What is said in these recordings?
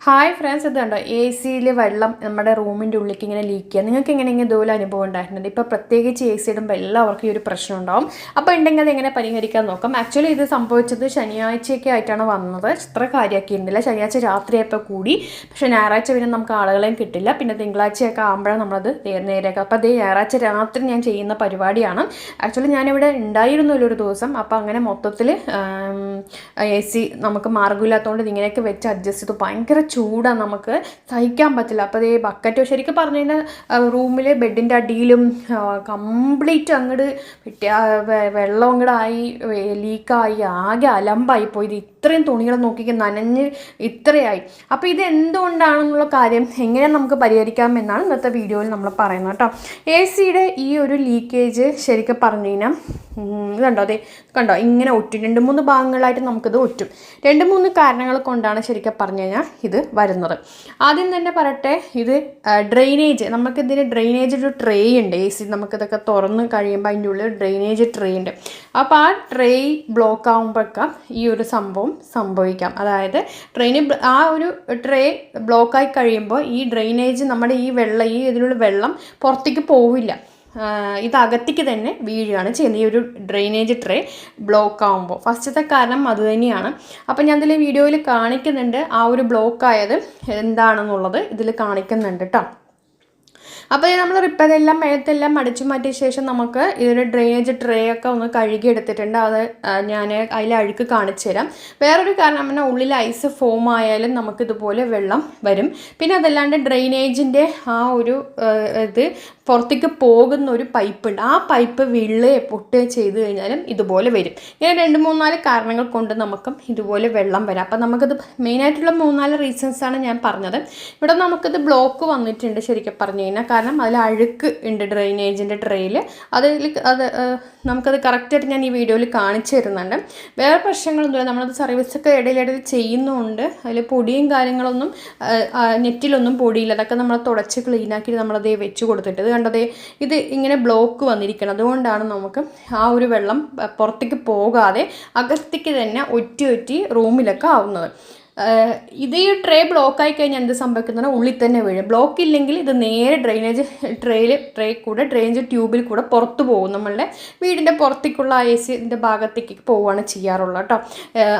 Hi friends ഇത് കണ്ടോ A സിയിൽ വെള്ളം നമ്മുടെ റൂമിന്റെ ഉള്ളിലേക്ക് ഇങ്ങനെ ലീക്ക് ചെയ്യുക നിങ്ങൾക്ക് എങ്ങനെയെങ്കിലും ഇതുപോലെ അനുഭവം ഉണ്ടായിട്ടുണ്ട്? ഇപ്പോൾ പ്രത്യേകിച്ച് എ സി ഇടുമ്പോൾ എല്ലാവർക്കും ഈ ഒരു പ്രശ്നം ഉണ്ടാവും. അപ്പോൾ ഉണ്ടെങ്കിൽ അത് എങ്ങനെ പരിഹരിക്കാൻ നോക്കാം. ആക്ച്വലി ഇത് സംഭവിച്ചത് ശനിയാഴ്ചയൊക്കെ ആയിട്ടാണ് വന്നത്. ഇത്ര കാര്യമാക്കിയിരുന്നില്ല ശനിയാഴ്ച രാത്രിയായപ്പോൾ കൂടി. പക്ഷേ ഞായറാഴ്ച പിന്നെ നമുക്ക് ആളുകളെയും കിട്ടില്ല. പിന്നെ തിങ്കളാഴ്ചയൊക്കെ ആകുമ്പോഴാണ് നമ്മളത് നേരെയൊക്കെ അപ്പോൾ അതേ ഞായറാഴ്ച രാത്രി ഞാൻ ചെയ്യുന്ന പരിപാടിയാണ്. ആക്ച്വലി ഞാനിവിടെ ഉണ്ടായിരുന്നല്ലോ ഒരു ദിവസം. അപ്പോൾ അങ്ങനെ മൊത്തത്തിൽ എ സി നമുക്ക് മാർഗമില്ലാത്തതുകൊണ്ട് ഇതിങ്ങനെയൊക്കെ വെച്ച് അഡ്ജസ്റ്റ് ചെയ്തു. ഭയങ്കര ചൂടാണ് നമുക്ക് സഹിക്കാൻ പറ്റില്ല. അപ്പോൾ അതേ ബക്കറ്റ് ശരിക്കും പറഞ്ഞു കഴിഞ്ഞാൽ റൂമിൽ ബെഡിന്റെ അടിയിലും കംപ്ലീറ്റ് അങ്ങോട്ട് വെള്ളം അങ്ങോട്ടായി ലീക്കായി ആകെ അലമ്പായി പോയി. ഇത് ഇത്രയും തുണികൾ നോക്കി നനഞ്ഞ് ഇത്രയായി. അപ്പോൾ ഇത് എന്തുകൊണ്ടാണെന്നുള്ള കാര്യം എങ്ങനെ നമുക്ക് പരിഹരിക്കാം എന്നാണ് ഇന്നത്തെ വീഡിയോയിൽ നമ്മൾ പറയുന്നത് കേട്ടോ. എ സിയുടെ ഈ ഒരു ലീക്കേജ് ശരിക്കും പറഞ്ഞു കഴിഞ്ഞാൽ കണ്ടോ അതെ കണ്ടോ? ഇങ്ങനെ ഒറ്റും രണ്ട് മൂന്ന് ഭാഗങ്ങളായിട്ട് നമുക്കിത് ഒറ്റും. രണ്ട് മൂന്ന് കാരണങ്ങൾ കൊണ്ടാണ് ശരിക്കും പറഞ്ഞു കഴിഞ്ഞാൽ ഇത് വരുന്നത്. ആദ്യം തന്നെ പറയട്ടെ ഇത് ഡ്രെയിനേജ് നമുക്കിതിന് ഡ്രെയിനേജ് ഒരു ട്രേ ഉണ്ട്. എ സി നമുക്കിതൊക്കെ തുറന്ന് കഴിയുമ്പോൾ അതിന്റെ ഉള്ളിൽ ഡ്രെയിനേജ് ട്രേ ഉണ്ട്. അപ്പോൾ ആ ട്രേ ബ്ലോക്ക് ആകുമ്പോഴൊക്കെ ഈ ഒരു സംഭവം സംഭവിക്കാം. അതായത് ട്രെയിന് ആ ഒരു ട്രേ ബ്ലോക്കായി കഴിയുമ്പോൾ ഈ ഡ്രെയിനേജ് നമ്മുടെ ഈ വെള്ളം ഈ ഇതിനുള്ള വെള്ളം പുറത്തേക്ക് പോവില്ല. ഇത് അകത്തേക്ക് തന്നെ വീഴുകയാണ് ചെയ്യുന്നത്. ഈ ഒരു ഡ്രെയിനേജ് ട്രേ ബ്ലോക്ക് ആകുമ്പോൾ ഫസ്റ്റത്തെ കാരണം അത് തന്നെയാണ്. അപ്പം ഞാൻ ഇതിൽ വീഡിയോയിൽ കാണിക്കുന്നുണ്ട് ആ ഒരു ബ്ലോക്ക് ആയത് എന്താണെന്നുള്ളത് ഇതിൽ കാണിക്കുന്നുണ്ട് കേട്ടോ അപ്പോൾ നമ്മൾ റിപ്പയർ എല്ലാം അടിച്ചു മാറ്റിയ ശേഷം നമുക്ക് ഇതൊരു ഡ്രെയിനേജ് ട്രേ ഒക്കെ ഒന്ന് കഴുകി എടുത്തിട്ടുണ്ട് അത് ഞാൻ അതിൽ അഴുക്ക് കാണിച്ചു തരാം. വേറൊരു കാരണം പറഞ്ഞാൽ ഉള്ളിൽ ഐസ് ഫോം ആയാലും നമുക്കിതുപോലെ വെള്ളം വരും. പിന്നെ അതല്ലാണ്ട് ഡ്രെയിനേജിന്റെ ആ ഒരു ഇത് പുറത്തേക്ക് പോകുന്ന ഒരു പൈപ്പ് ഉണ്ട് ആ പൈപ്പ് വിള്ളുകയോ പൊട്ടുകയോ ചെയ്ത് കഴിഞ്ഞാലും ഇതുപോലെ വരും. ഇങ്ങനെ രണ്ട് മൂന്നാൽ കാരണങ്ങൾ കൊണ്ട് നമുക്കും ഇതുപോലെ വെള്ളം വരാം. അപ്പം നമുക്കത് മെയിനായിട്ടുള്ള മൂന്നാൽ റീസൺസ് ആണ് ഞാൻ പറഞ്ഞത്. ഇവിടെ നമുക്കിത് ബ്ലോക്ക് വന്നിട്ടുണ്ട് ശരിക്കും പറഞ്ഞു കഴിഞ്ഞാൽ. കാരണം അതിൽ അഴുക്ക് ഉണ്ട് ഡ്രെയിനേജിന്റെ ട്രെയിൽ അതിൽ അത് നമുക്കത് കറക്റ്റായിട്ട് ഞാൻ ഈ വീഡിയോയിൽ കാണിച്ചു തരുന്നുണ്ട്. വേറെ പ്രശ്നങ്ങളൊന്നുമില്ല. നമ്മളത് സർവീസൊക്കെ ഇടയിലിടയിൽ ചെയ്യുന്നുണ്ട്. അതിൽ പൊടിയും കാര്യങ്ങളൊന്നും നെറ്റിലൊന്നും പൊടിയില്ല. അതൊക്കെ നമ്മൾ തുടച്ച് ക്ലീനാക്കി നമ്മളത് വെച്ച് കൊടുത്തിട്ട് കണ്ടതേ? ഇത് ഇങ്ങനെ ബ്ലോക്ക് വന്നിരിക്കണം അതുകൊണ്ടാണ് നമുക്ക് ആ ഒരു വെള്ളം പുറത്തേക്ക് പോകാതെ അകത്തേക്ക് തന്നെ ഒറ്റി ഒറ്റി റൂമിലൊക്കെ ആവുന്നത്. ഇത് ഈ ട്രേ ബ്ലോക്ക് ആയി കഴിഞ്ഞാൽ എന്ത് സംഭവിക്കുന്നത് ഉള്ളിൽ തന്നെ വീഴും. ബ്ലോക്ക് ഇല്ലെങ്കിൽ ഇത് നേരെ ഡ്രെയിനേജ് ട്രേയിൽ ട്രേ കൂടെ ഡ്രെയിനേജ് ട്യൂബിൽ കൂടെ പുറത്ത് പോകും. നമ്മളുടെ വീടിന്റെ പുറത്തേക്കുള്ള എ സിന്റെ ഭാഗത്തേക്ക് പോവുകയാണ് ചെയ്യാറുള്ളത് കേട്ടോ.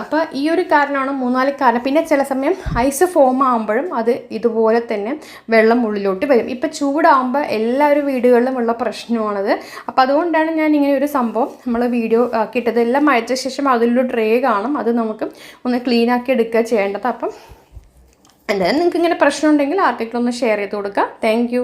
അപ്പോൾ ഈ ഒരു കാരണമാണ് മൂന്നാൽ കാരണം. പിന്നെ ചില സമയം ഐസ് ഫോം ആകുമ്പോഴും അത് ഇതുപോലെ തന്നെ വെള്ളം ഉള്ളിലോട്ട് വരും. ഇപ്പം ചൂടാകുമ്പോൾ എല്ലാവരും വീടുകളിലും ഉള്ള പ്രശ്നമാണത്. അപ്പോൾ അതുകൊണ്ടാണ് ഞാൻ ഇങ്ങനെ ഒരു സംഭവം നമ്മൾ വീഡിയോ ആക്കിയിട്ടത്. എല്ലാം അയച്ച ശേഷം അതിലൊരു ട്രേ കാണും. അത് നമുക്ക് ഒന്ന് ക്ലീൻ ആക്കി എടുക്കുക ചെയ്യേണ്ടത് അപ്പം എന്തായാലും നിങ്ങൾക്ക് ഇങ്ങനെ പ്രശ്നമുണ്ടെങ്കിൽ ആർട്ടിക്കിൾ ഒന്ന് ഷെയർ ചെയ്ത് കൊടുക്കുക താങ്ക്